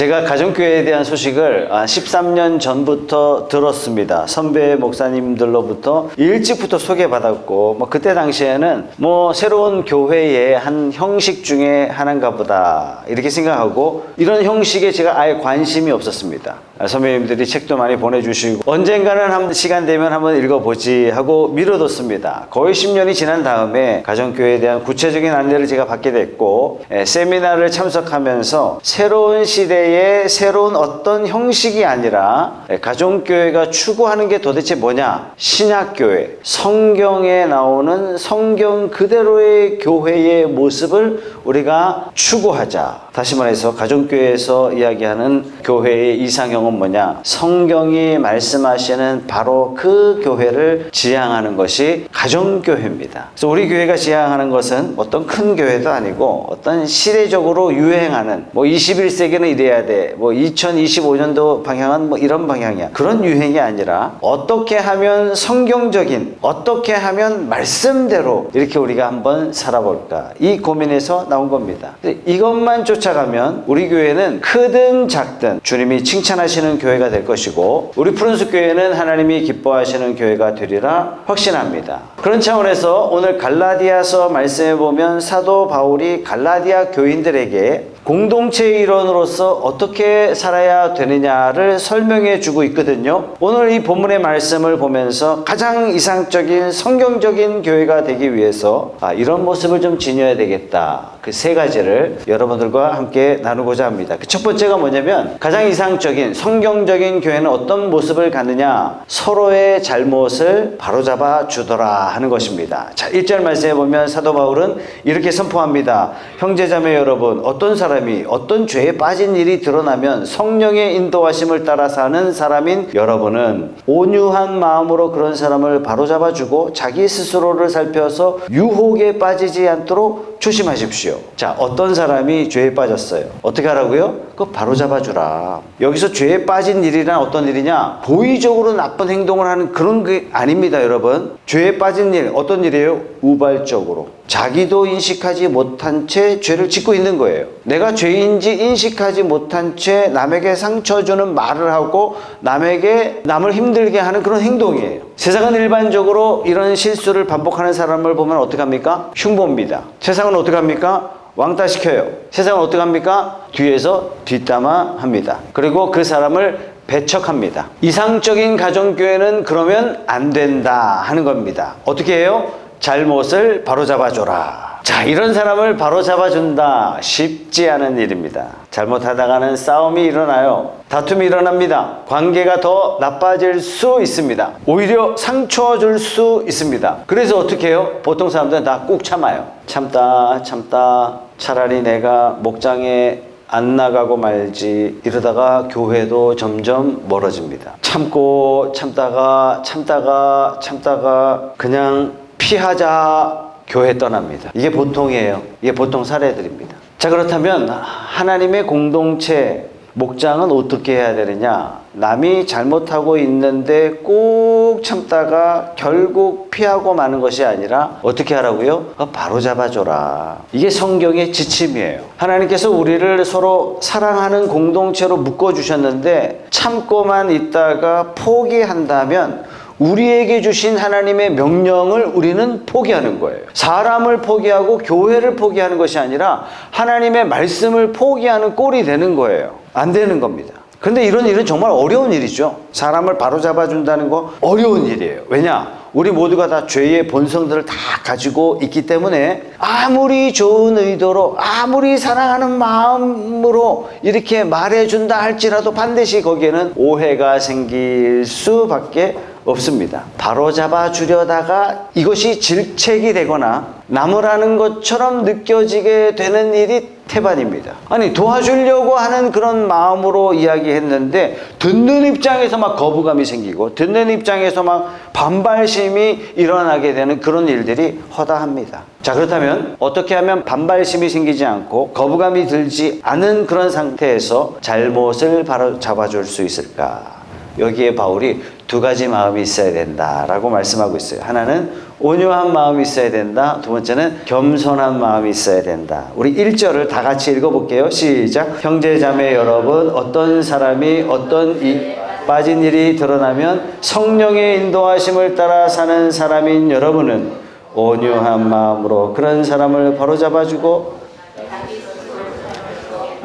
제가 가정교회에 대한 소식을 아, 13년 전부터 들었습니다. 선배 목사님들로부터 일찍부터 소개받았고, 뭐 그때 당시에는 뭐 새로운 교회의 한 형식 중에 하나인가 보다 이렇게 생각하고 이런 형식에 제가 아예 관심이 없었습니다. 아, 선배님들이 책도 많이 보내주시고 언젠가는 한 시간 되면 한번 읽어보지 하고 미뤄뒀습니다. 거의 10년이 지난 다음에 가정교회에 대한 구체적인 안내를 제가 받게 됐고 에, 세미나를 참석하면서 새로운 시대의 새로운 어떤 형식이 아니라 에, 가정교회가 추구하는 게 도대체 뭐냐? 신약교회, 성경에 나오는 성경 그대로의 교회의 모습을 우리가 추구하자. 다시 말해서 가정교회에서 이야기하는 교회의 이상형은 뭐냐? 성경이 말씀하시는 바로 그 교회를 지향하는 것이 가정교회입니다. 그래서 우리 교회가 지향하는 것은 어떤 큰 교회도 아니고 어떤 시대적으로 유행하는 뭐 21세기는 이래야 돼. 뭐 2025년도 방향은 뭐 이런 방향이야. 그런 유행이 아니라 어떻게 하면 성경적인 어떻게 하면 말씀대로 이렇게 우리가 한번 살아볼까. 이 고민에서 나온 겁니다. 이것만 쫓 아가면 우리 교회는 크든 작든 주님이 칭찬하시는 교회가 될 것이고 우리 푸른숲 교회는 하나님이 기뻐하시는 교회가 되리라 확신합니다. 그런 차원에서 오늘 갈라디아서 말씀해 보면 사도 바울이 갈라디아 교인들에게 공동체의 일원으로서 어떻게 살아야 되느냐를 설명해 주고 있거든요. 오늘 이 본문의 말씀을 보면서 가장 이상적인 성경적인 교회가 되기 위해서 아, 이런 모습을 좀 지녀야 되겠다. 그 세 가지를 여러분들과 함께 나누고자 합니다. 그 첫 번째가 뭐냐면 가장 이상적인 성경적인 교회는 어떤 모습을 갖느냐? 서로의 잘못을 바로잡아 주더라 하는 것입니다. 자, 1절 말씀에 보면 사도 바울은 이렇게 선포합니다. 형제자매 여러분, 어떤 사람 이 어떤 죄에 빠진 일이 드러나면 성령의 인도하심을 따라 사는 사람인 여러분은 온유한 마음으로 그런 사람을 바로잡아 주고 자기 스스로를 살펴서 유혹에 빠지지 않도록 조심하십시오. 자, 어떤 사람이 죄에 빠졌어요. 어떻게 하라고요? 그거 바로 잡아 주라. 여기서 죄에 빠진 일이란 어떤 일이냐? 고의적으로 나쁜 행동을 하는 그런 게 아닙니다, 여러분. 죄에 빠진 일, 어떤 일이에요? 우발적으로. 자기도 인식하지 못한 채 죄를 짓고 있는 거예요. 내가 죄인지 인식하지 못한 채 남에게 상처 주는 말을 하고 남에게 남을 힘들게 하는 그런 행동이에요. 세상은 일반적으로 이런 실수를 반복하는 사람을 보면 어떡합니까? 흉보입니다. 세상은 어떡합니까? 왕따 시켜요. 세상은 어떡합니까? 뒤에서 뒷담화 합니다. 그리고 그 사람을 배척합니다. 이상적인 가정교회는 그러면 안 된다 하는 겁니다. 어떻게 해요? 잘못을 바로잡아줘라. 자, 이런 사람을 바로 잡아준다. 쉽지 않은 일입니다. 잘못하다가는 싸움이 일어나요. 다툼이 일어납니다. 관계가 더 나빠질 수 있습니다. 오히려 상처 줄 수 있습니다. 그래서 어떻게 해요? 보통 사람들은 다 꾹 참아요. 참다, 참다. 차라리 내가 목장에 안 나가고 말지 이러다가 교회도 점점 멀어집니다. 참고 참다가 참다가 참다가 그냥 피하자 교회 떠납니다. 이게 보통이에요. 이게 보통 사례들입니다. 자 그렇다면 하나님의 공동체 목장은 어떻게 해야 되느냐? 남이 잘못하고 있는데 꼭 참다가 결국 피하고 마는 것이 아니라 어떻게 하라고요? 그거 바로 잡아줘라. 이게 성경의 지침이에요. 하나님께서 우리를 서로 사랑하는 공동체로 묶어주셨는데 참고만 있다가 포기한다면 우리에게 주신 하나님의 명령을 우리는 포기하는 거예요. 사람을 포기하고 교회를 포기하는 것이 아니라 하나님의 말씀을 포기하는 꼴이 되는 거예요. 안 되는 겁니다. 근데 이런 일은 정말 어려운 일이죠. 사람을 바로 잡아 준다는 거 어려운 일이에요. 왜냐? 우리 모두가 다 죄의 본성들을 다 가지고 있기 때문에 아무리 좋은 의도로 아무리 사랑하는 마음으로 이렇게 말해준다 할지라도 반드시 거기에는 오해가 생길 수밖에 없습니다. 바로 잡아 주려다가 이것이 질책이 되거나 나무라는 것처럼 느껴지게 되는 일이 태반입니다. 아니 도와주려고 하는 그런 마음으로 이야기했는데 듣는 입장에서 막 거부감이 생기고 듣는 입장에서 막 반발심이 일어나게 되는 그런 일들이 허다합니다. 자 그렇다면 어떻게 하면 반발심이 생기지 않고 거부감이 들지 않은 그런 상태에서 잘못을 바로 잡아줄 수 있을까? 여기에 바울이 두 가지 마음이 있어야 된다라고 말씀하고 있어요. 하나는 온유한 마음이 있어야 된다. 두 번째는 겸손한 마음이 있어야 된다. 우리 1절을 다 같이 읽어볼게요. 시작. 형제 자매 여러분, 어떤 사람이 어떤 이 빠진 일이 드러나면 성령의 인도하심을 따라 사는 사람인 여러분은 온유한 마음으로 그런 사람을 바로잡아주고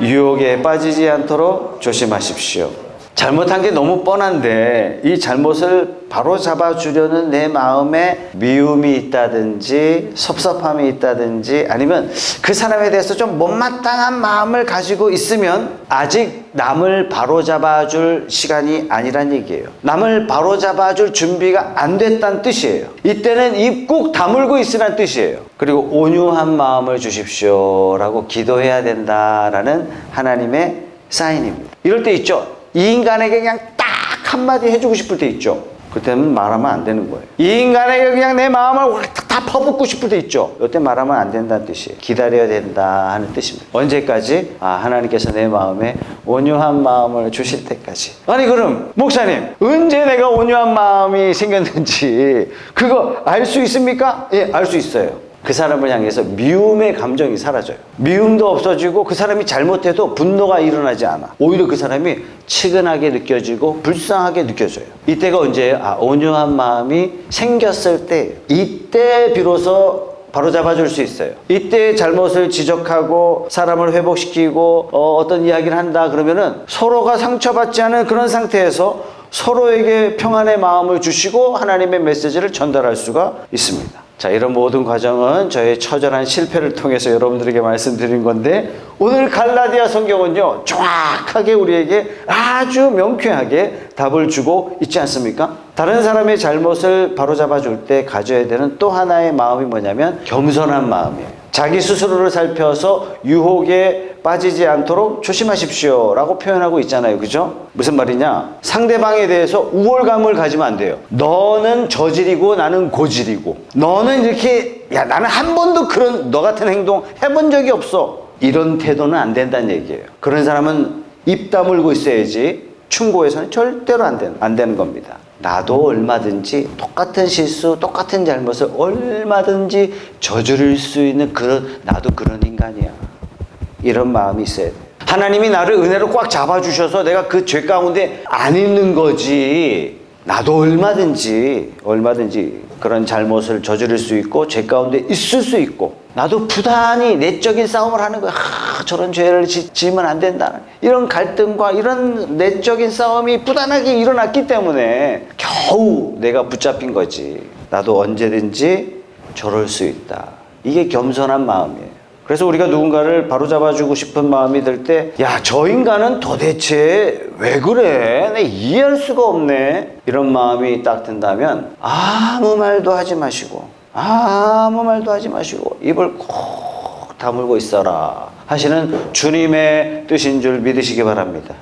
유혹에 빠지지 않도록 조심하십시오. 잘못한 게 너무 뻔한데 이 잘못을 바로 잡아주려는 내 마음에 미움이 있다든지 섭섭함이 있다든지 아니면 그 사람에 대해서 좀 못마땅한 마음을 가지고 있으면 아직 남을 바로 잡아줄 시간이 아니란 얘기예요. 남을 바로 잡아줄 준비가 안 됐다는 뜻이에요. 이때는 입 꾹 다물고 있으란 뜻이에요. 그리고 온유한 마음을 주십시오라고 기도해야 된다라는 하나님의 사인입니다. 이럴 때 있죠. 이 인간에게 그냥 딱 한마디 해주고 싶을 때 있죠. 그때는 말하면 안 되는 거예요. 이 인간에게 그냥 내 마음을 확다 퍼붓고 싶을 때 있죠. 이때 말하면 안 된다는 뜻이에요. 기다려야 된다 하는 뜻입니다. 언제까지? 아, 하나님께서 내 마음에 온유한 마음을 주실 때까지. 아니, 그럼, 목사님, 언제 내가 온유한 마음이 생겼는지, 그거 알 수 있습니까? 예, 알 수 있어요. 그 사람을 향해서 미움의 감정이 사라져요. 미움도 없어지고 그 사람이 잘못해도 분노가 일어나지 않아. 오히려 그 사람이 측은하게 느껴지고 불쌍하게 느껴져요. 이때가 언제예요? 아, 온유한 마음이 생겼을 때, 이때 비로소 바로 잡아줄 수 있어요. 이때 잘못을 지적하고 사람을 회복시키고 어, 떤 이야기를 한다 그러면은 서로가 상처받지 않은 그런 상태에서 서로에게 평안의 마음을 주시고 하나님의 메시지를 전달할 수가 있습니다. 자, 이런 모든 과정은 저의 처절한 실패를 통해서 여러분들에게 말씀드린 건데 오늘 갈라디아 성경은요, 정확하게 우리에게 아주 명쾌하게 답을 주고 있지 않습니까? 다른 사람의 잘못을 바로잡아 줄 때 가져야 되는 또 하나의 마음이 뭐냐면 겸손한 마음이에요. 자기 스스로를 살펴서 유혹에 빠지지 않도록 조심하십시오 라고 표현하고 있잖아요. 그죠? 무슨 말이냐? 상대방에 대해서 우월감을 가지면 안 돼요. 너는 저질이고 나는 고질이고 너는 이렇게 야 나는 한 번도 그런 너 같은 행동 해본 적이 없어. 이런 태도는 안 된다는 얘기예요. 그런 사람은 입 다물고 있어야지 충고에서는 절대로 안 되는, 안 되는 겁니다. 나도 얼마든지 똑같은 실수, 똑같은 잘못을 얼마든지 저지를 수 있는 그런, 나도 그런 인간이야. 이런 마음이 있어야 돼. 하나님이 나를 은혜로 꽉 잡아주셔서 내가 그 죄 가운데 안 있는 거지. 나도 얼마든지, 얼마든지 그런 잘못을 저지를 수 있고 죄 가운데 있을 수 있고 나도 부단히 내적인 싸움을 하는 거야. 아, 저런 죄를 지, 지으면 안 된다. 이런 갈등과 이런 내적인 싸움이 부단하게 일어났기 때문에 겨우 내가 붙잡힌 거지. 나도 언제든지 저럴 수 있다. 이게 겸손한 마음이에요. 그래서 우리가 누군가를 바로잡아주고 싶은 마음이 들 때, 야, 저 인간은 도대체 왜 그래? 내 이해할 수가 없네. 이런 마음이 딱 든다면 아무 말도 하지 마시고, 아무 말도 하지 마시고, 입을 콕 다물고 있어라. 하시는 주님의 뜻인 줄 믿으시기 바랍니다.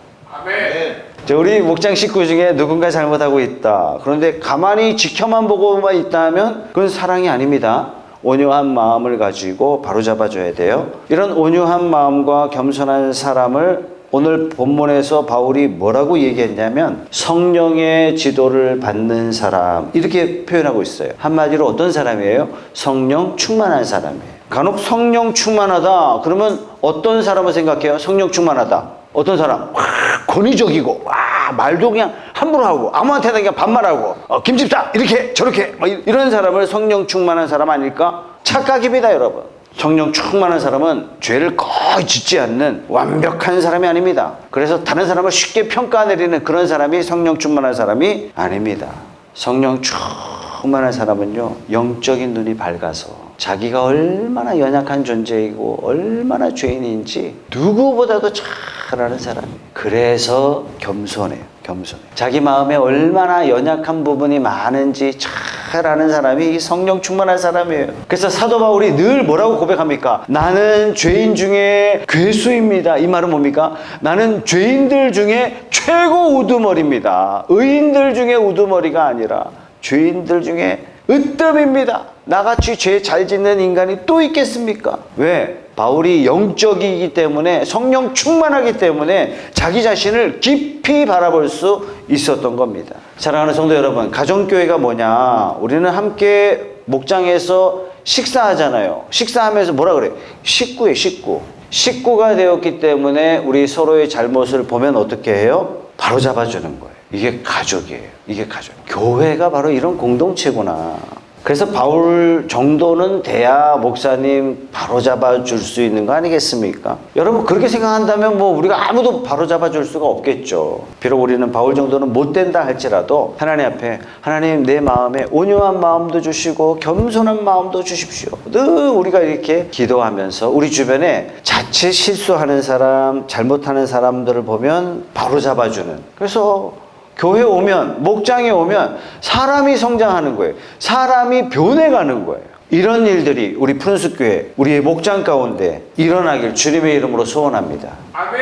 자, 우리 목장 식구 중에 누군가 잘못하고 있다. 그런데 가만히 지켜만 보고만 있다면 그건 사랑이 아닙니다. 온유한 마음을 가지고 바로잡아줘야 돼요. 이런 온유한 마음과 겸손한 사람을 오늘 본문에서 바울이 뭐라고 얘기했냐면 성령의 지도를 받는 사람 이렇게 표현하고 있어요. 한마디로 어떤 사람이에요? 성령 충만한 사람이에요. 간혹 성령 충만하다 그러면 어떤 사람을 생각해요? 성령 충만하다. 어떤 사람? 와, 권위적이고 와 말도 그냥 함부로 하고 아무한테나 그냥 반말하고 어, 김집사 이렇게 저렇게 막 이- 이런 사람을 성령 충만한 사람 아닐까? 착각입니다 여러분 성령 충만한 사람은 죄를 거의 짓지 않는 완벽한 사람이 아닙니다 그래서 다른 사람을 쉽게 평가 내리는 그런 사람이 성령 충만한 사람이 아닙니다 성령 충만한 사람은요 영적인 눈이 밝아서 자기가 얼마나 연약한 존재이고 얼마나 죄인인지 누구보다도 잘 아는 사람이에요. 그래서 겸손해요. 겸손해. 자기 마음에 얼마나 연약한 부분이 많은지 잘 아는 사람이 이 성령 충만한 사람이에요. 그래서 사도 바울이 늘 뭐라고 고백합니까? 나는 죄인 중에 괴수입니다. 이 말은 뭡니까? 나는 죄인들 중에 최고 우두머리입니다. 의인들 중에 우두머리가 아니라 죄인들 중에 으뜸입니다. 나같이 죄 잘 짓는 인간이 또 있겠습니까? 왜? 바울이 영적이기 때문에 성령 충만하기 때문에 자기 자신을 깊이 바라볼 수 있었던 겁니다. 사랑하는 성도 여러분, 가정교회가 뭐냐? 우리는 함께 목장에서 식사하잖아요. 식사하면서 뭐라 그래? 식구에 식구. 식구가 되었기 때문에 우리 서로의 잘못을 보면 어떻게 해요? 바로 잡아주는 거예요. 이게 가족이에요. 이게 가족. 교회가 바로 이런 공동체구나. 그래서 바울 정도는 돼야 목사님 바로 잡아 줄 수 있는 거 아니겠습니까? 여러분 그렇게 생각한다면 뭐 우리가 아무도 바로 잡아 줄 수가 없겠죠. 비록 우리는 바울 정도는 못 된다 할지라도 하나님 앞에 하나님 내 마음에 온유한 마음도 주시고 겸손한 마음도 주십시오. 늘 우리가 이렇게 기도하면서 우리 주변에 자칫 실수하는 사람, 잘못하는 사람들을 보면 바로 잡아 주는. 그래서 교회 오면 목장에 오면 사람이 성장하는 거예요. 사람이 변해가는 거예요. 이런 일들이 우리 푸른숲 교회, 우리의 목장 가운데 일어나길 주님의 이름으로 소원합니다. 아멘.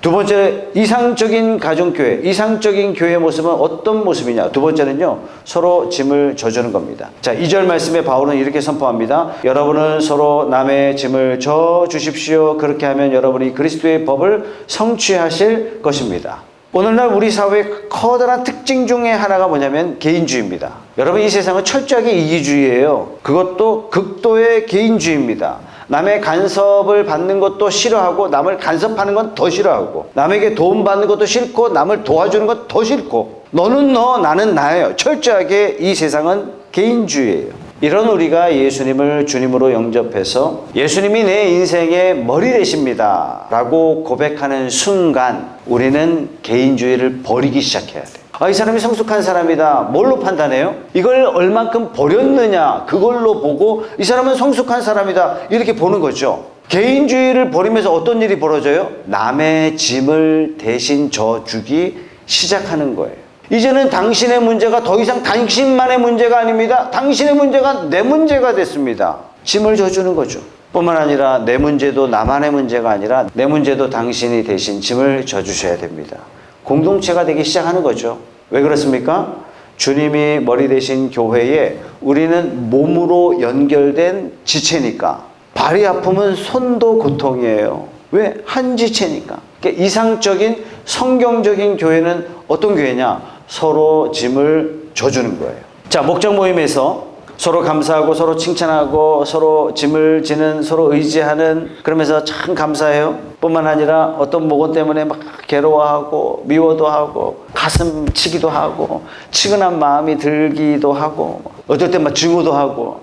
두 번째 이상적인 가정교회, 이상적인 교회 모습은 어떤 모습이냐? 두 번째는요 서로 짐을 져주는 겁니다. 자, 2절 말씀에 바울은 이렇게 선포합니다. 여러분은 서로 남의 짐을 져 주십시오. 그렇게 하면 여러분이 그리스도의 법을 성취하실 것입니다. 오늘날 우리 사회의 커다란 특징 중에 하나가 뭐냐면 개인주의입니다. 여러분 이 세상은 철저하게 이기주의예요. 그것도 극도의 개인주의입니다. 남의 간섭을 받는 것도 싫어하고 남을 간섭하는 건 더 싫어하고 남에게 도움 받는 것도 싫고 남을 도와주는 것더 싫고 너는 너 나는 나예요. 철저하게 이 세상은 개인주의예요. 이런 우리가 예수님을 주님으로 영접해서 예수님이 내 인생의 머리 되십니다. 라고 고백하는 순간 우리는 개인주의를 버리기 시작해야 돼. 아, 이 사람이 성숙한 사람이다. 뭘로 판단해요? 이걸 얼만큼 버렸느냐. 그걸로 보고 이 사람은 성숙한 사람이다. 이렇게 보는 거죠. 개인주의를 버리면서 어떤 일이 벌어져요? 남의 짐을 대신 져주기 시작하는 거예요. 이제는 당신의 문제가 더 이상 당신만의 문제가 아닙니다. 당신의 문제가 내 문제가 됐습니다. 짐을 져주는 거죠. 뿐만 아니라 내 문제도 나만의 문제가 아니라 내 문제도 당신이 대신 짐을 져주셔야 됩니다. 공동체가 되기 시작하는 거죠. 왜 그렇습니까? 주님이 머리 대신 교회에 우리는 몸으로 연결된 지체니까 발이 아프면 손도 고통이에요. 왜? 한 지체니까. 그러니까 이상적인 성경적인 교회는 어떤 교회냐? 서로 짐을 져주는 거예요. 자, 목장 모임에서 서로 감사하고 서로 칭찬하고 서로 짐을 지는 서로 의지하는 그러면서 참 감사해요. 뿐만 아니라 어떤 모건 때문에 막 괴로워하고 미워도 하고 가슴 치기도 하고 치근한 마음이 들기도 하고 어떨 때 막 증오도 하고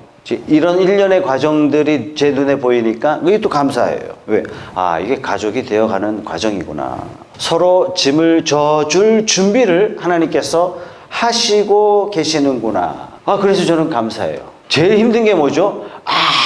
이런 일련의 과정들이 제 눈에 보이니까 그게 또 감사해요. 왜? 아, 이게 가족이 되어가는 과정이구나. 서로 짐을 져줄 준비를 하나님께서 하시고 계시는구나. 아, 그래서 저는 감사해요. 제일 힘든 게 뭐죠?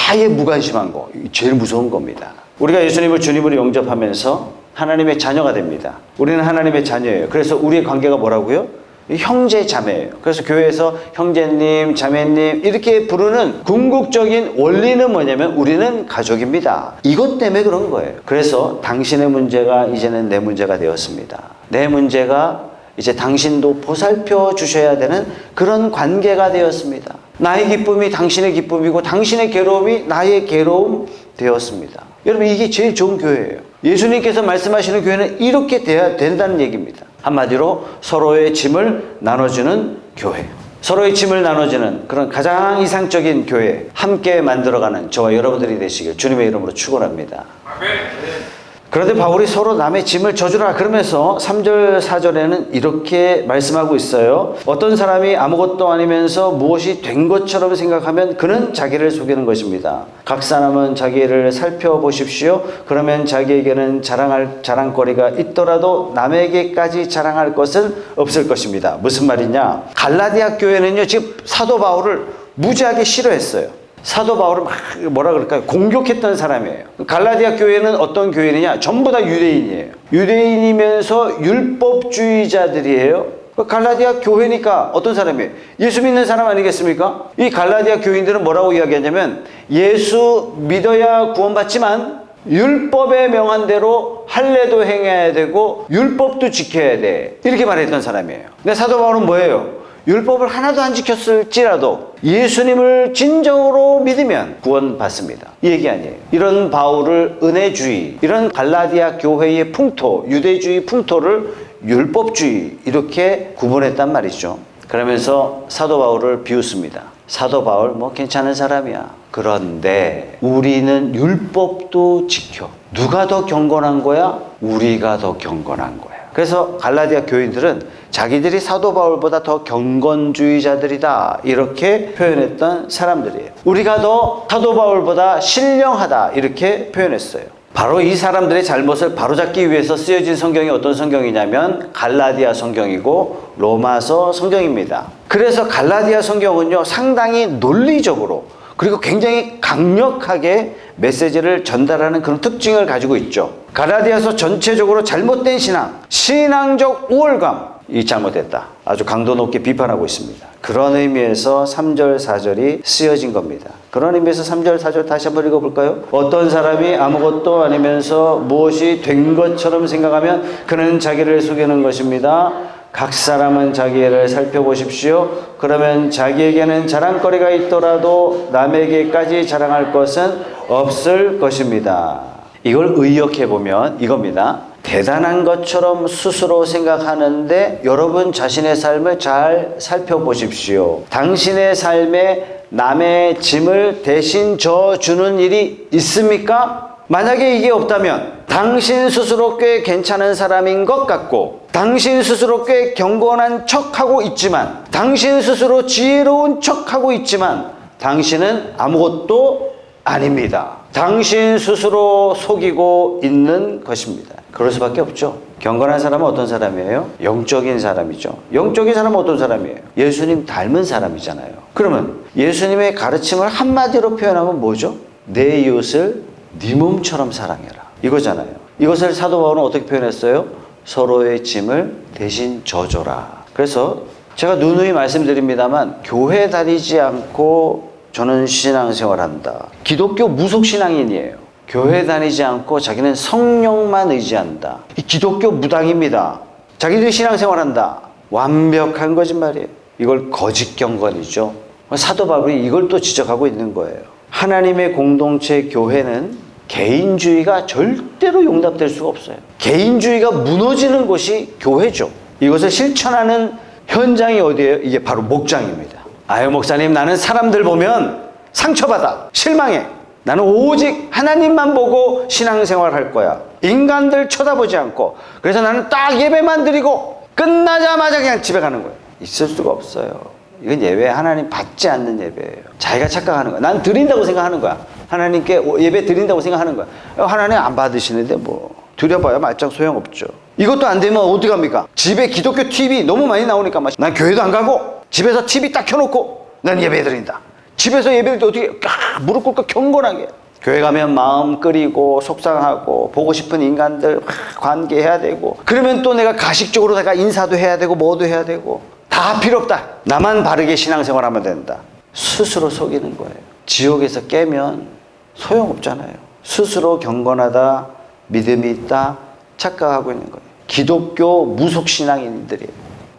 아예 무관심한 거. 제일 무서운 겁니다. 우리가 예수님을 주님으로 영접하면서 하나님의 자녀가 됩니다. 우리는 하나님의 자녀예요. 그래서 우리의 관계가 뭐라고요? 형제 자매예요. 그래서 교회에서 형제님, 자매님 이렇게 부르는 궁극적인 원리는 뭐냐면 우리는 가족입니다. 이것 때문에 그런 거예요. 그래서 당신의 문제가 이제는 내 문제가 되었습니다. 내 문제가 이제 당신도 보살펴 주셔야 되는 그런 관계가 되었습니다. 나의 기쁨이 당신의 기쁨이고 당신의 괴로움이 나의 괴로움 되었습니다. 여러분 이게 제일 좋은 교회예요. 예수님께서 말씀하시는 교회는 이렇게 돼야 된다는 얘기입니다. 한마디로 서로의 짐을 나눠주는 교회. 서로의 짐을 나눠주는 그런 가장 이상적인 교회 함께 만들어가는 저와 여러분들이 되시길 주님의 이름으로 축원합니다. 아멘. 그런데 바울이 서로 남의 짐을 져주라 그러면서 3절 4절에는 이렇게 말씀하고 있어요. 어떤 사람이 아무것도 아니면서 무엇이 된 것처럼 생각하면 그는 자기를 속이는 것입니다. 각 사람은 자기를 살펴보십시오. 그러면 자기에게는 자랑할 자랑거리가 있더라도 남에게까지 자랑할 것은 없을 것입니다. 무슨 말이냐? 갈라디아 교회는요 지금 사도 바울을 무지하게 싫어했어요. 사도 바울을 막 뭐라 그럴까요? 공격했던 사람이에요. 갈라디아 교회는 어떤 교회느냐? 전부 다 유대인이에요. 유대인이면서 율법주의자들이에요. 그 갈라디아 교회니까 어떤 사람이에요? 예수 믿는 사람 아니겠습니까? 이 갈라디아 교인들은 뭐라고 이야기하냐면 예수 믿어야 구원받지만 율법에 명한 대로 할례도 행해야 되고 율법도 지켜야 돼. 이렇게 말했던 사람이에요. 근데 사도 바울은 뭐예요? 율법을 하나도 안 지켰을지라도 예수님을 진정으로 믿으면 구원받습니다. 이 얘기 아니에요. 이런 바울을 은혜주의, 이런 갈라디아 교회의 풍토, 유대주의 풍토를 율법주의 이렇게 구분했단 말이죠. 그러면서 사도 바울을 비웃습니다. 사도 바울 뭐 괜찮은 사람이야. 그런데 우리는 율법도 지켜. 누가 더 경건한 거야? 우리가 더 경건한 거야. 그래서 갈라디아 교인들은 자기들이 사도 바울보다 더 경건주의자들이다. 이렇게 표현했던 사람들이에요. 우리가 더 사도 바울보다 신령하다. 이렇게 표현했어요. 바로 이 사람들의 잘못을 바로잡기 위해서 쓰여진 성경이 어떤 성경이냐면 갈라디아 성경이고 로마서 성경입니다. 그래서 갈라디아 성경은요 상당히 논리적으로 그리고 굉장히 강력하게 메시지를 전달하는 그런 특징을 가지고 있죠. 갈라디아서 전체적으로 잘못된 신앙, 신앙적 우월감, 이 잘못됐다. 아주 강도 높게 비판하고 있습니다. 그런 의미에서 3절, 4절이 쓰여진 겁니다. 그런 의미에서 3절, 4절 다시 한번 읽어볼까요? 어떤 사람이 아무것도 아니면서 무엇이 된 것처럼 생각하면 그는 자기를 속이는 것입니다. 각 사람은 자기를 살펴보십시오. 그러면 자기에게는 자랑거리가 있더라도 남에게까지 자랑할 것은 없을 것입니다. 이걸 의역해 보면 이겁니다. 대단한 것처럼 스스로 생각하는데 여러분 자신의 삶을 잘 살펴보십시오. 당신의 삶에 남의 짐을 대신 져주는 일이 있습니까? 만약에 이게 없다면 당신 스스로 꽤 괜찮은 사람인 것 같고 당신 스스로 꽤 경건한 척하고 있지만 당신 스스로 지혜로운 척하고 있지만 당신은 아무것도 아닙니다. 당신 스스로 속이고 있는 것입니다. 그럴 수밖에 없죠. 경건한 사람은 어떤 사람이에요? 영적인 사람이죠. 영적인 사람은 어떤 사람이에요? 예수님 닮은 사람이잖아요. 그러면 예수님의 가르침을 한마디로 표현하면 뭐죠? 내 이웃을 네 몸처럼 사랑해라. 이거잖아요. 이것을 사도 바울은 어떻게 표현했어요? 서로의 짐을 대신 져줘라. 그래서 제가 누누이 말씀드립니다만 교회 다니지 않고 저는 신앙생활 한다. 기독교 무속 신앙인이에요. 교회 다니지 않고 자기는 성령만 의지한다. 이 기독교 무당입니다. 자기들이 신앙생활 한다. 완벽한 거짓말이에요. 이걸 거짓 경건이죠. 사도 바울이 이걸 또 지적하고 있는 거예요. 하나님의 공동체 교회는 개인주의가 절대로 용납될 수가 없어요. 개인주의가 무너지는 곳이 교회죠. 이것을 실천하는 현장이 어디예요? 이게 바로 목장입니다. 아유 목사님 나는 사람들 보면 상처받아. 실망해. 나는 오직 하나님만 보고 신앙생활 할 거야. 인간들 쳐다보지 않고. 그래서 나는 딱 예배만 드리고 끝나자마자 그냥 집에 가는 거예요. 있을 수가 없어요. 이건 예배 하나님 받지 않는 예배예요. 자기가 착각하는 거야. 난 드린다고 생각하는 거야 하나님께 예배 드린다고 생각하는 거야 하나님 안 받으시는데 뭐 드려봐야 말짱 소용없죠 이것도 안 되면 어디 갑니까 집에 기독교 TV 너무 많이 나오니까 막 난 교회도 안 가고 집에서 TV 딱 켜놓고 난 예배 드린다. 집에서 예배 드릴 때 어떻게 아, 무릎 꿇고 경건하게. 교회 가면 마음 끓이고 속상하고 보고 싶은 인간들 아, 관계해야 되고 그러면 또 내가 가식적으로 내가 인사도 해야 되고 뭐도 해야 되고 다 필요 없다. 나만 바르게 신앙생활하면 된다. 스스로 속이는 거예요. 지옥에서 깨면 소용없잖아요. 스스로 경건하다, 믿음이 있다, 착각하고 있는 거예요. 기독교 무속 신앙인들이에요.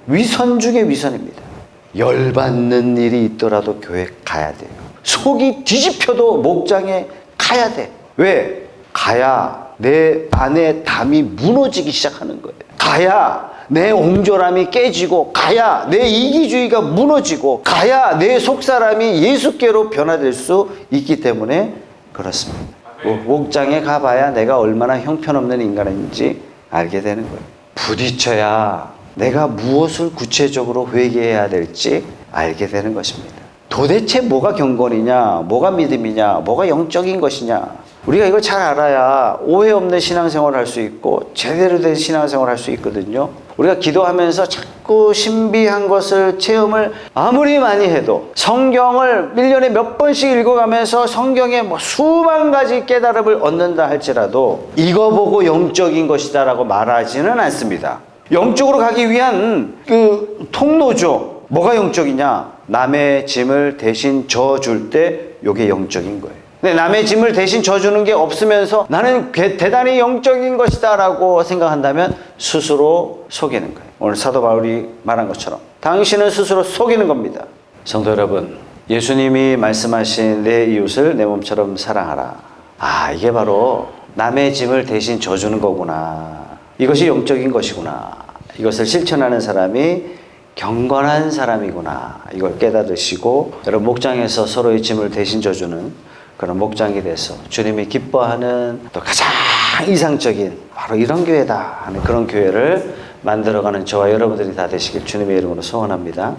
위선 중에 위선입니다. 열받는 일이 있더라도 교회 가야 돼요. 속이 뒤집혀도 목장에 가야 돼. 왜? 가야 내 안에 담이 무너지기 시작하는 거예요. 가야 내 옹졸함이 깨지고, 가야 내 이기주의가 무너지고, 가야 내 속사람이 예수께로 변화될 수 있기 때문에 그렇습니다. 목장에 가봐야 내가 얼마나 형편없는 인간인지 알게 되는 거예요. 부딪혀야 내가 무엇을 구체적으로 회개해야 될지 알게 되는 것입니다. 도대체 뭐가 경건이냐, 뭐가 믿음이냐, 뭐가 영적인 것이냐. 우리가 이걸 잘 알아야 오해 없는 신앙생활을 할 수 있고 제대로 된 신앙생활을 할 수 있거든요. 우리가 기도하면서 자꾸 신비한 것을 체험을 아무리 많이 해도 성경을 1년에 몇 번씩 읽어가면서 성경에 뭐 수만 가지 깨달음을 얻는다 할지라도 이거 보고 영적인 것이다라고 말하지는 않습니다. 영적으로 가기 위한 그 통로죠. 뭐가 영적이냐? 남의 짐을 대신 져줄 때 이게 영적인 거예요. 근데 남의 짐을 대신 져주는 게 없으면서 나는 대단히 영적인 것이다 라고 생각한다면 스스로 속이는 거예요. 오늘 사도 바울이 말한 것처럼 당신은 스스로 속이는 겁니다. 성도 여러분, 예수님이 말씀하신 내 이웃을 내 몸처럼 사랑하라. 아, 이게 바로 남의 짐을 대신 져주는 거구나. 이것이 영적인 것이구나. 이것을 실천하는 사람이 경건한 사람이구나. 이걸 깨달으시고 여러분 목장에서 서로의 짐을 대신 져주는 그런 목장이 돼서 주님이 기뻐하는 또 가장 이상적인 바로 이런 교회다 하는 그런 교회를 만들어가는 저와 여러분들이 다 되시길 주님의 이름으로 소원합니다.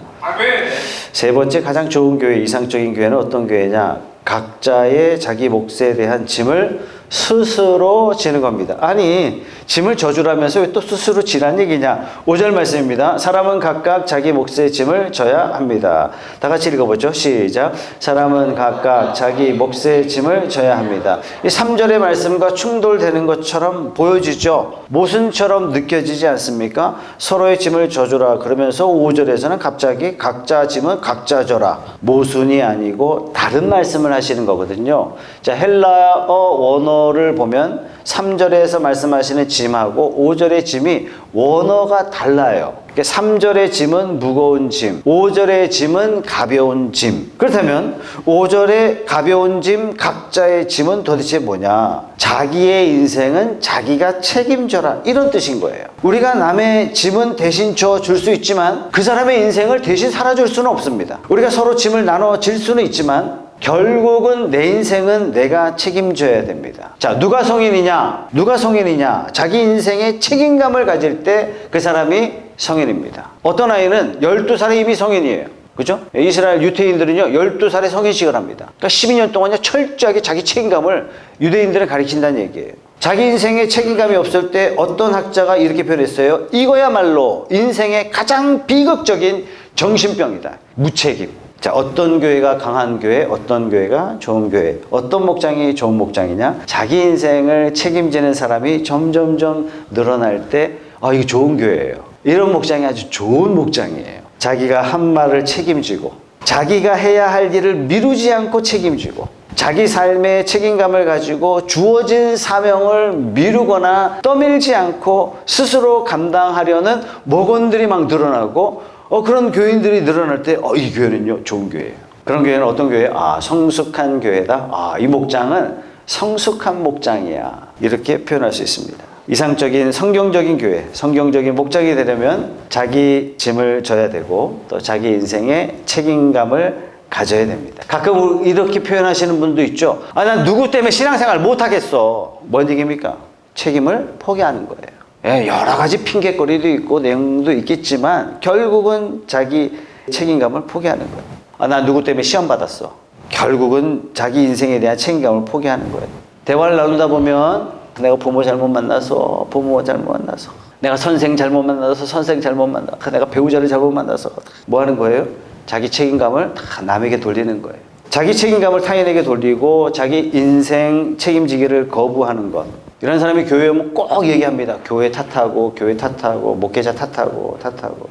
세 번째 가장 좋은 교회, 이상적인 교회는 어떤 교회냐? 각자의 자기 몫에 대한 짐을 스스로 지는 겁니다. 아니, 짐을 져주라면서 왜 또 스스로 지란 얘기냐? 5절 말씀입니다. 사람은 각각 자기 몫의 짐을 져야 합니다. 다 같이 읽어보죠. 시작. 사람은 각각 자기 몫의 짐을 져야 합니다. 이 3절의 말씀과 충돌되는 것처럼 보여지죠? 모순처럼 느껴지지 않습니까? 서로의 짐을 져주라. 그러면서 5절에서는 갑자기 각자 짐은 각자 져라. 모순이 아니고 다른 말씀을 하시는 거거든요. 자, 헬라어 원어를 보면 3절에서 말씀하시는 짐하고 5절의 짐이 원어가 달라요. 3절의 짐은 무거운 짐, 5절의 짐은 가벼운 짐. 그렇다면 5절의 가벼운 짐, 각자의 짐은 도대체 뭐냐? 자기의 인생은 자기가 책임져라. 이런 뜻인 거예요. 우리가 남의 짐은 대신 져 줄 수 있지만 그 사람의 인생을 대신 살아줄 수는 없습니다. 우리가 서로 짐을 나눠 질 수는 있지만 결국은 내 인생은 내가 책임져야 됩니다. 자, 누가 성인이냐? 누가 성인이냐? 자기 인생에 책임감을 가질 때 그 사람이 성인입니다. 어떤 아이는 12살에 이미 성인이에요. 그죠? 이스라엘 유태인들은요, 12살에 성인식을 합니다. 그러니까 12년 동안요, 철저하게 자기 책임감을 유대인들을 가르친다는 얘기예요. 자기 인생에 책임감이 없을 때 어떤 학자가 이렇게 표현했어요. 이거야말로 인생의 가장 비극적인 정신병이다. 무책임. 자, 어떤 교회가 강한 교회, 어떤 교회가 좋은 교회, 어떤 목장이 좋은 목장이냐? 자기 인생을 책임지는 사람이 점점점 늘어날 때, 아, 이거 좋은 교회예요. 이런 목장이 아주 좋은 목장이에요. 자기가 한 말을 책임지고, 자기가 해야 할 일을 미루지 않고 책임지고, 자기 삶의 책임감을 가지고 주어진 사명을 미루거나 떠밀지 않고 스스로 감당하려는 목원들이 막 늘어나고 어, 그런 교인들이 늘어날 때, 어, 이 교회는요, 좋은 교회예요. 그런 교회는 어떤 교회예요? 아, 성숙한 교회다. 아, 이 목장은 성숙한 목장이야. 이렇게 표현할 수 있습니다. 이상적인 성경적인 교회, 성경적인 목장이 되려면 자기 짐을 져야 되고 또 자기 인생의 책임감을 가져야 됩니다. 가끔 이렇게 표현하시는 분도 있죠. 아, 난 누구 때문에 신앙생활 못 하겠어. 뭔 얘기입니까? 책임을 포기하는 거예요. 예, 여러 가지 핑계거리도 있고 내용도 있겠지만 결국은 자기 책임감을 포기하는 거예요. 아, 나 누구 때문에 시험 받았어. 결국은 자기 인생에 대한 책임감을 포기하는 거예요. 대화를 나누다 보면 내가 부모 잘못 만나서 부모 잘못 만나서 내가 선생 잘못 만나서 선생 잘못 만나 내가 배우자를 잘못 만나서 뭐 하는 거예요? 자기 책임감을 다 남에게 돌리는 거예요. 자기 책임감을 타인에게 돌리고 자기 인생 책임지기를 거부하는 것. 이런 사람이 교회 오면 꼭 얘기합니다. 교회 탓하고 교회 탓하고 목회자 탓하고 탓하고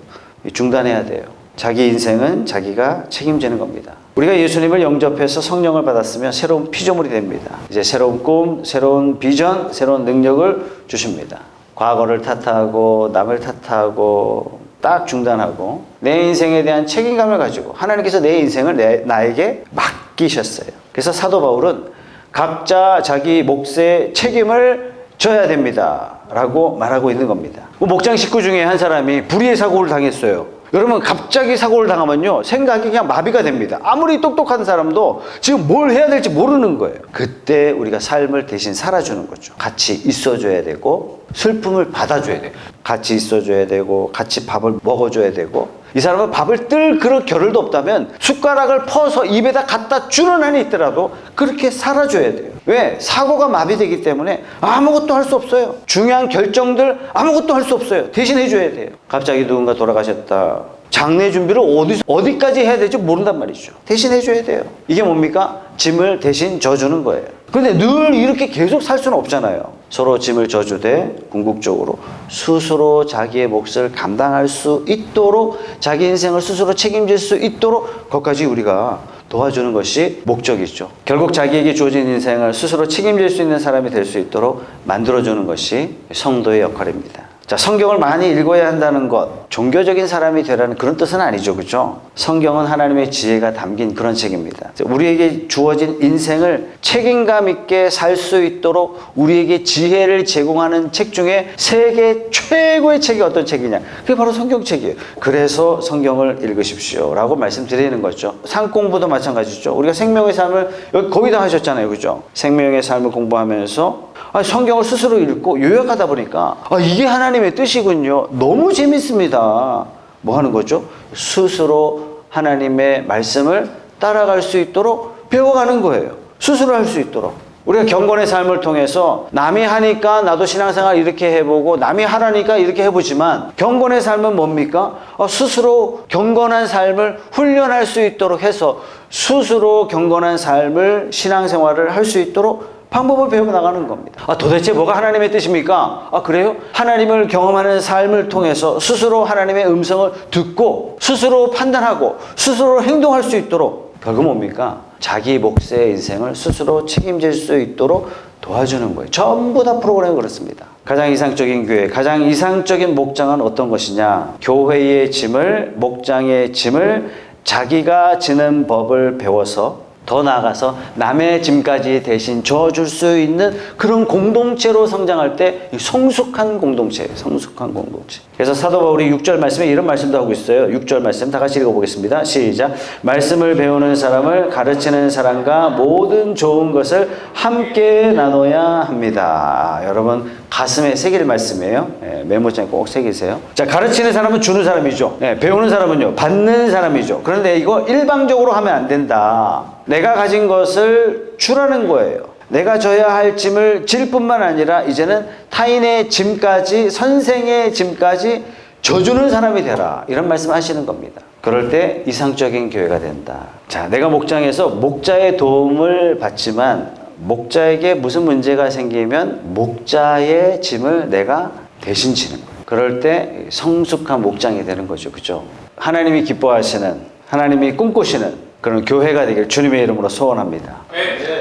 중단해야 돼요. 자기 인생은 자기가 책임지는 겁니다. 우리가 예수님을 영접해서 성령을 받았으면 새로운 피조물이 됩니다. 이제 새로운 꿈, 새로운 비전, 새로운 능력을 주십니다. 과거를 탓하고 남을 탓하고 딱 중단하고 내 인생에 대한 책임감을 가지고 하나님께서 내 인생을 내, 나에게 맡기셨어요. 그래서 사도 바울은 각자 자기 몫의 책임을 져야 됩니다. 라고 말하고 있는 겁니다. 그 목장 식구 중에 한 사람이 불의의 사고를 당했어요. 여러분 갑자기 사고를 당하면요 생각이 그냥 마비가 됩니다. 아무리 똑똑한 사람도 지금 뭘 해야 될지 모르는 거예요. 그때 우리가 삶을 대신 살아주는 거죠. 같이 있어줘야 되고 슬픔을 받아줘야 돼요. 같이 있어줘야 되고 같이 밥을 먹어줘야 되고 이 사람은 밥을 뜰 그런 겨를도 없다면 숟가락을 퍼서 입에다 갖다 주는 한이 있더라도 그렇게 살아줘야 돼요. 왜? 사고가 마비되기 때문에 아무것도 할 수 없어요. 중요한 결정들 아무것도 할 수 없어요. 대신 해줘야 돼요. 갑자기 누군가 돌아가셨다. 장례 준비를 어디, 어디까지 해야 될지 모른단 말이죠. 대신 해줘야 돼요. 이게 뭡니까? 짐을 대신 져주는 거예요. 근데 늘 이렇게 계속 살 수는 없잖아요. 서로 짐을 져주되 궁극적으로 스스로 자기의 몫을 감당할 수 있도록 자기 인생을 스스로 책임질 수 있도록 그것까지 우리가 도와주는 것이 목적이죠. 결국 자기에게 주어진 인생을 스스로 책임질 수 있는 사람이 될 수 있도록 만들어주는 것이 성도의 역할입니다. 자, 성경을 많이 읽어야 한다는 것, 종교적인 사람이 되라는 그런 뜻은 아니죠. 그죠? 성경은 하나님의 지혜가 담긴 그런 책입니다. 자, 우리에게 주어진 인생을 책임감 있게 살 수 있도록 우리에게 지혜를 제공하는 책 중에 세계 최고의 책이 어떤 책이냐? 그게 바로 성경책이에요. 그래서 성경을 읽으십시오. 라고 말씀드리는 거죠. 상 공부도 마찬가지죠. 우리가 생명의 삶을, 여기 거의 다 하셨잖아요. 그죠? 생명의 삶을 공부하면서 아, 성경을 스스로 읽고 요약하다 보니까 아, 이게 하나님의 뜻이군요. 너무 재밌습니다. 뭐 하는 거죠? 스스로 하나님의 말씀을 따라갈 수 있도록 배워가는 거예요. 스스로 할 수 있도록. 우리가 경건의 삶을 통해서 남이 하니까 나도 신앙생활 이렇게 해보고 남이 하라니까 이렇게 해보지만 경건의 삶은 뭡니까? 아, 스스로 경건한 삶을 훈련할 수 있도록 해서 스스로 경건한 삶을 신앙생활을 할 수 있도록 방법을 배워 나가는 겁니다. 아, 도대체 뭐가 하나님의 뜻입니까? 아, 그래요? 하나님을 경험하는 삶을 통해서 스스로 하나님의 음성을 듣고 스스로 판단하고 스스로 행동할 수 있도록 결국 뭡니까? 자기 몫의 인생을 스스로 책임질 수 있도록 도와주는 거예요. 전부 다 프로그램이 그렇습니다. 가장 이상적인 교회, 가장 이상적인 목장은 어떤 것이냐? 교회의 짐을, 목장의 짐을 자기가 지는 법을 배워서 더 나아가서 남의 짐까지 대신 져줄 수 있는 그런 공동체로 성장할 때 성숙한 공동체예요. 성숙한 공동체. 그래서 사도 바울이 6절 말씀에 이런 말씀도 하고 있어요. 6절 말씀 다 같이 읽어보겠습니다. 시작. 말씀을 배우는 사람을 가르치는 사람과 모든 좋은 것을 함께 나눠야 합니다. 여러분 가슴에 새길 말씀이에요. 예, 메모장에 꼭 새기세요. 자, 가르치는 사람은 주는 사람이죠. 예, 배우는 사람은요, 받는 사람이죠. 그런데 이거 일방적으로 하면 안 된다. 내가 가진 것을 주라는 거예요. 내가 져야 할 짐을 질 뿐만 아니라 이제는 타인의 짐까지, 선생의 짐까지 져주는 사람이 되라. 이런 말씀 하시는 겁니다. 그럴 때 이상적인 교회가 된다. 자, 내가 목장에서 목자의 도움을 받지만 목자에게 무슨 문제가 생기면 목자의 짐을 내가 대신 지는 거예요. 그럴 때 성숙한 목장이 되는 거죠. 그죠? 하나님이 기뻐하시는, 하나님이 꿈꾸시는 그런 교회가 되길 주님의 이름으로 소원합니다.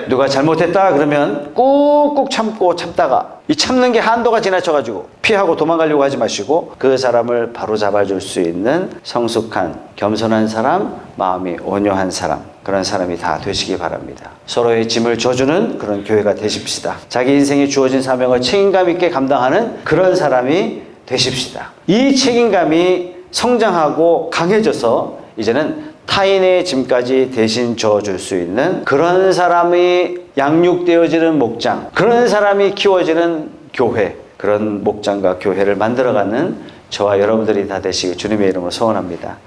누가 잘못했다 그러면 꾹꾹 참고 참다가 이 참는 게 한도가 지나쳐가지고 피하고 도망가려고 하지 마시고 그 사람을 바로 잡아줄 수 있는 성숙한 겸손한 사람 마음이 온유한 사람 그런 사람이 다 되시기 바랍니다. 서로의 짐을 져주는 그런 교회가 되십시다. 자기 인생에 주어진 사명을 책임감 있게 감당하는 그런 사람이 되십시다. 이 책임감이 성장하고 강해져서 이제는 타인의 짐까지 대신 져줄 수 있는 그런 사람이 양육되어지는 목장, 그런 사람이 키워지는 교회, 그런 목장과 교회를 만들어가는 저와 여러분들이 다 되시길 주님의 이름으로 소원합니다.